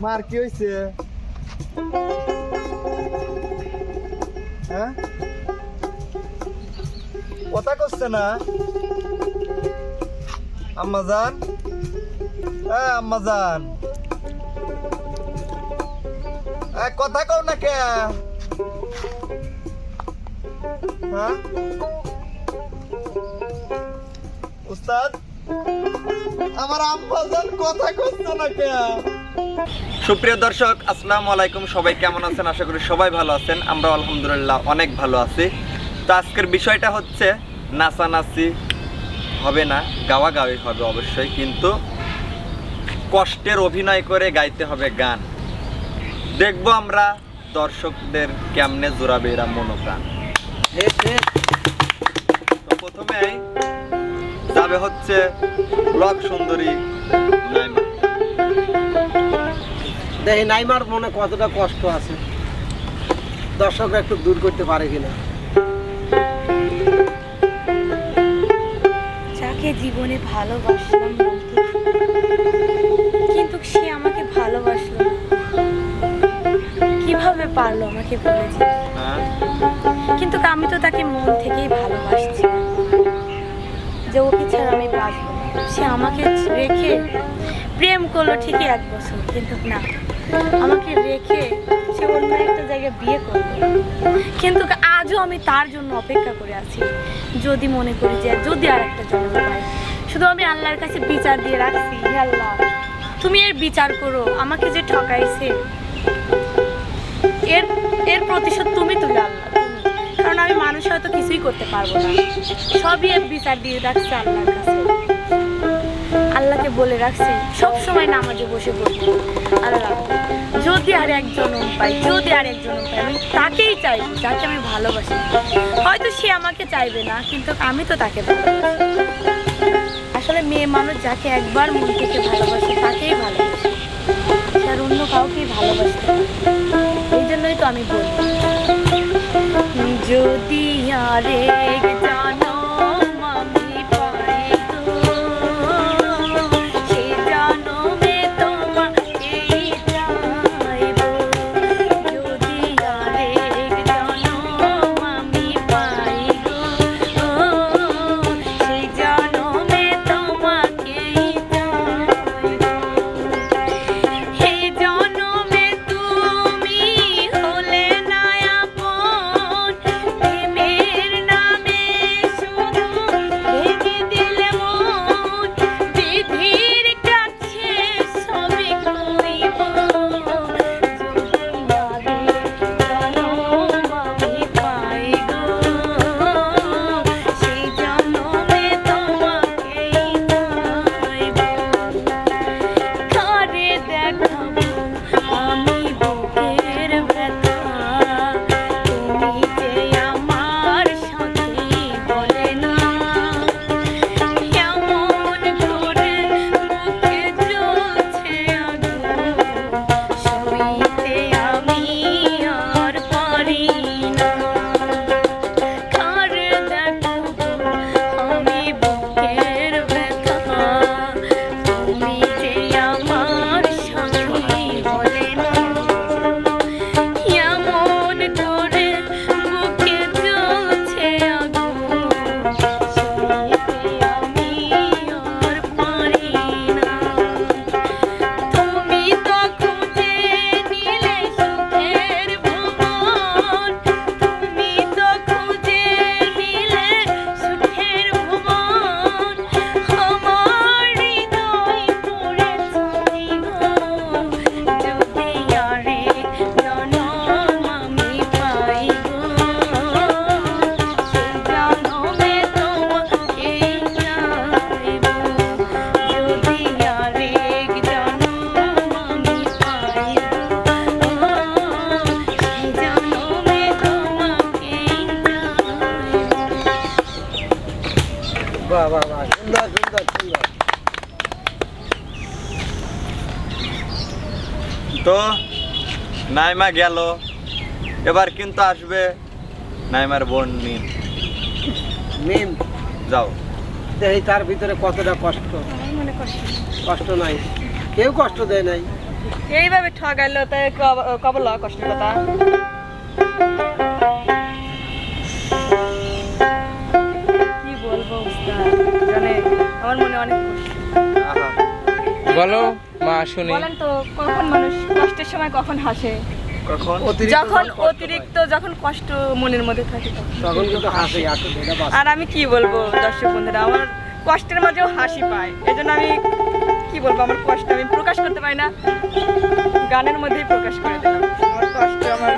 মার কি হয়েছে হ্যাঁ? কথা করছে না? আম্মাজান হ্যাঁ আম্মাজান এ, কথা কও না কে? হ্যাঁ? উস্তাদ আমার আম্মাজান কথা করছে না কে? সুপ্রিয় দর্শক আসসালামু আলাইকুম। সবাই কেমন আছেন? আশা করি সবাই ভালো আছেন। আমরা আলহামদুলিল্লাহ অনেক ভালো আছি। তো আজকের বিষয়টা হচ্ছে নাচানাচি হবে না গাওয়া গাওয়ি হবে অবশ্যই কিন্তু কষ্টের অভিনয় করে গাইতে হবে গান। দেখব আমরা দর্শকদের কেমনে জোরাবে এরা মনোপ্রাণ। তো প্রথমেই যাবে হচ্ছে ব্লক সুন্দরী নাইমা দেখি নাইমার মনে কতটা কষ্ট আছে। দর্শকরা একটু দূর করতে পারে কিনা। যাকে জীবনে ভালোবাসলাম কিন্তু সে আমাকে ভালোবাসলো। কীভাবে পারল আমাকে বলে কিন্তু আমি তো তাকে মন থেকেই ভালোবাসছি। যে ওকে ছাড়া আমি বাঁচবো সে আমাকে রেখে প্রেম করল ঠিকই এক বছর, কিন্তু না। আমাকে রেখে সে অন্য একটা জায়গায় বিয়ে করল। কিন্তু আজও আমি তার জন্য অপেক্ষা করে আছি। যদি মনে করি যে যদি আর একটা জন্ম পাই শুধু আমি আল্লাহর কাছে বিচার দিয়ে রাখছি আল্লাহ। তুমি এর বিচার করো, আমাকে যে ঠকাইছে, এর এর প্রতিশোধ তুমি তুলে আল্লাহ কারণ আমি মানুষ হয়তো কিছুই করতে পারব না। সবই এর বিচার দিয়ে রাখছি আল্লাহর কাছে। আল্লাহকে বলে রাখছি, সব সময় নামাজে বসে বলব আল্লাহ, যদি আর এক জনম পাই যদি আর এক জনম পাই আমি তাকেই চাই, যাকে আমি ভালোবাসি। হয়তো সে আমাকে চাইবে না, কিন্তু আমি তো তাকে আসলে মেয়ে মানুষ যাকে একবার মন থেকে ভালোবাসে, তাকেই ভালোবাসে। আর অন্য কাউকেই ভালোবাসে এই জন্যই তো আমি বলি যদি আরেক জনম নাইমা গেল। এবার কিন্তু আসবে নাইমার বোন নিন মিম? যাও। দেখি তার ভিতরে কতটা কষ্ট। কষ্ট কষ্ট নাই। কেউ কষ্ট দেয় নাই। এইভাবে ঠগাইলো তাই কব- কবল কষ্ট কথা কি বলব জানে আমার মনে অনেক বলো মা শুনি। বলেন তো কখন মানুষ কষ্টের সময় কখন হাসে? যখন অতিরিক্ত যখন কষ্ট মনের মধ্যে থাকে তখন। কিন্তু হাসি। আর আমি কি বলব দর্শক বন্ধুরা আমার কষ্টের মাঝেও হাসি পায় এই জন্য আমি কি বলব আমার কষ্ট আমি প্রকাশ করতে পারি না গানের মধ্যেই প্রকাশ করে দিলাম আমার কষ্ট আমার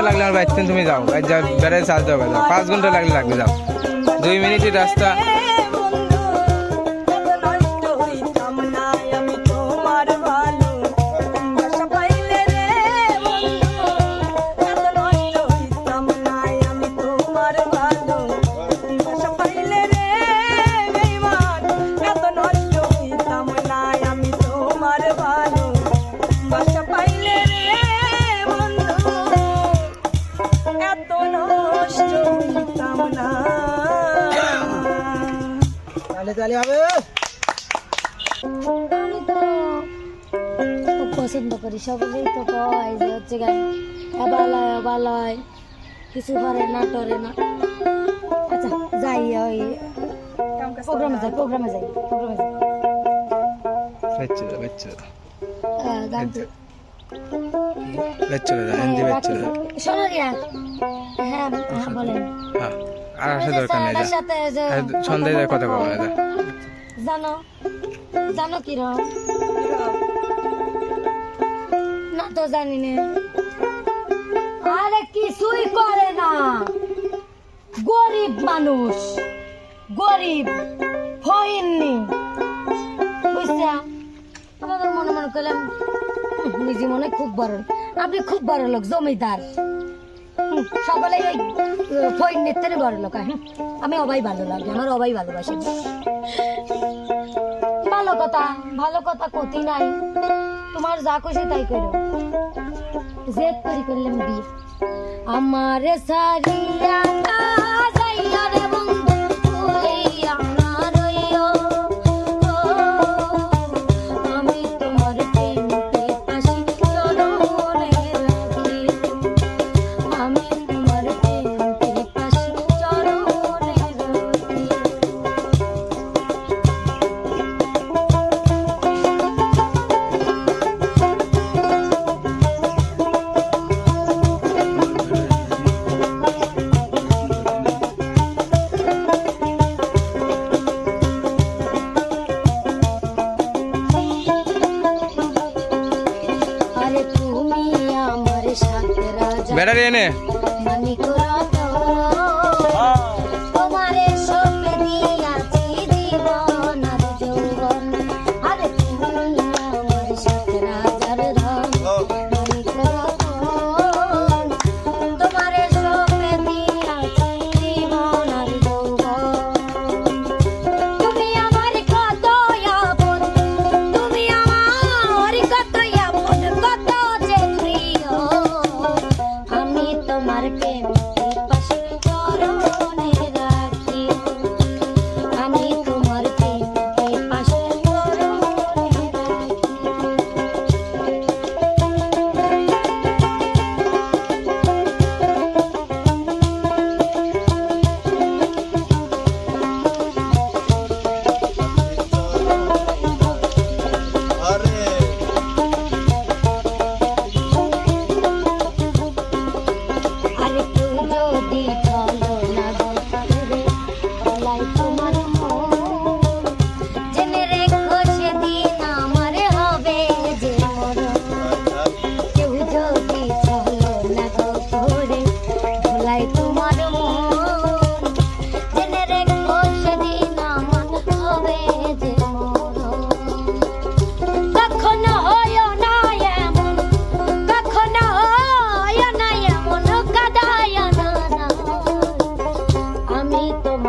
ঘণ্টা লাগলে আমার বাইতে তুমি যাও। যা বেড়ায় চার্জ যাও পাঁচ ঘণ্টা লাগলে লাগবে, যাও। দুই মিনিটের রাস্তা। তাহলে হবে। আমি তো খুব পছন্দ করি সকলেই তো কয় যে হচ্ছে গান এবালয় অবালয় কিছু পারে না টরে না। আচ্ছা যাই ওই প্রোগ্রামে যাই প্রোগ্রামে যাই প্রোগ্রামে যাই। গান তো- হিন্দি শোনো হ্যাঁ হ্যাঁ বলেন। হ্যাঁ। আর আসা দরকার নেই স্যারের যা সাথে যে আর সন্ধ্যায় যা কথা কবে যা। জানো জানো কিরম না তো জানি না। আরে কিছুই করে না। গরিব মানুষ গরিব হইননি বুঝছা? আমাদের মনে মনে করলাম নিজে মনে খুব বড়। আপনি খুব বড় লোক জমিদার। সকলে ওই বড় লোক আমি অবাই ভালো লাগে, আমার অবাই ভালোবাসি। ভালো কথা ভালো কথা কতি নাই। তোমার যা খুশি তাই করো। জেদ করি করলাম বিয়ে। আমার সারিয়া যাইয়া রে বন্ধু।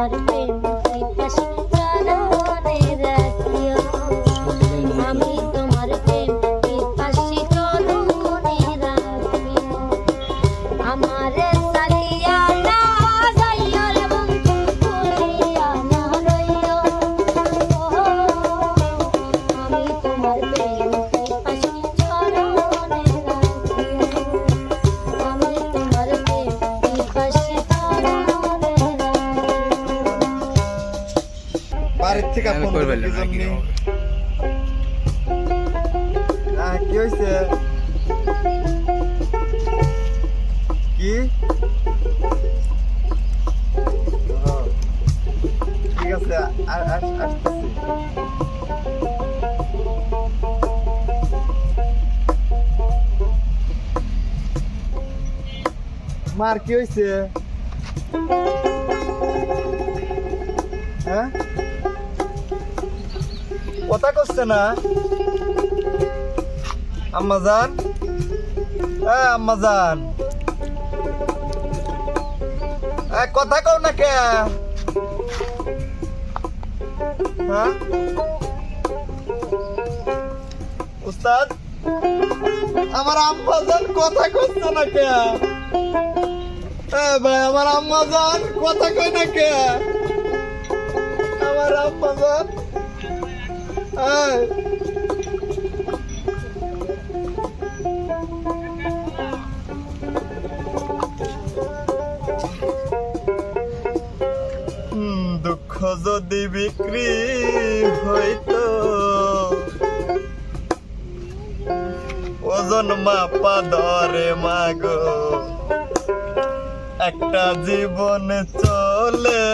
started playing. পারলাম না কি হ্যাঁ হয়েছে কি ঠিক আছে আর আসতেছি। মার কি হয়েছে হ্যাঁ? কথা করছে না? আম্মাজান হ্যাঁ আম্মাজান কথা কও না কে? হ্যাঁ? উস্তাদ, আমার আম্মাজান কথা কইছে না কে? ভাই, আমার আম্মাজান কথা কই না কে? আমার আম্মাজান দুঃখ যদি বিক্রি হইতো ওজন মাপা ধরে মাগো। একটা জীবন চলে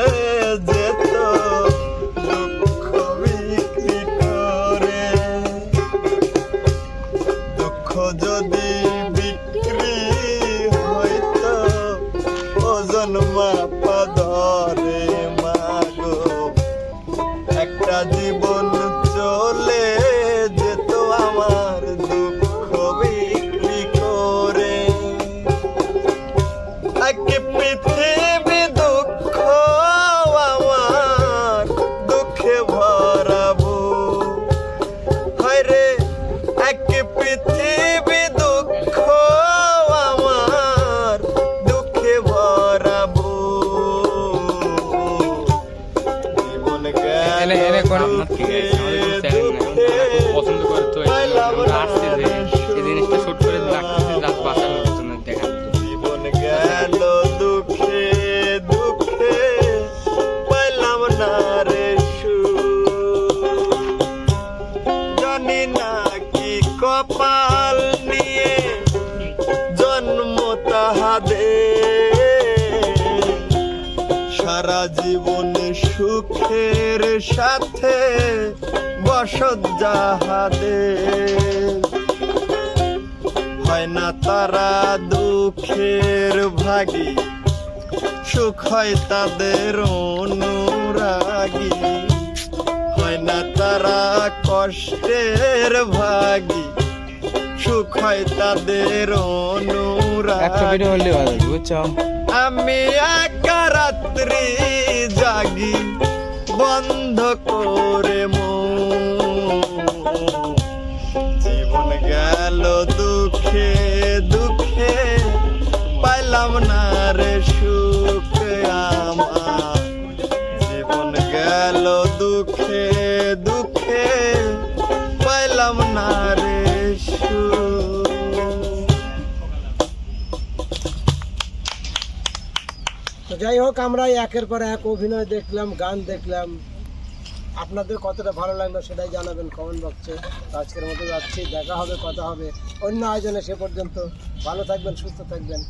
যেত সাথে বসত যাহাদের হয় না তারা দুঃখের ভাগী সুখ হয় তাদের অনুরাগী। হয় না তারা কষ্টের ভাগী সুখ হয় তাদের অনুরাগী। আমি একা রাত্রি জাগি বন্ধ করে মন যাই হোক, আমরা একের পর এক অভিনয় দেখলাম, গান দেখলাম। আপনাদের কতটা ভালো লাগল সেটাই জানাবেন কমেন্ট বক্সে আজকের মতো যাচ্ছি, দেখা হবে, কথা হবে। অন্য আয়োজনে সে পর্যন্ত। ভালো থাকবেন, সুস্থ থাকবেন।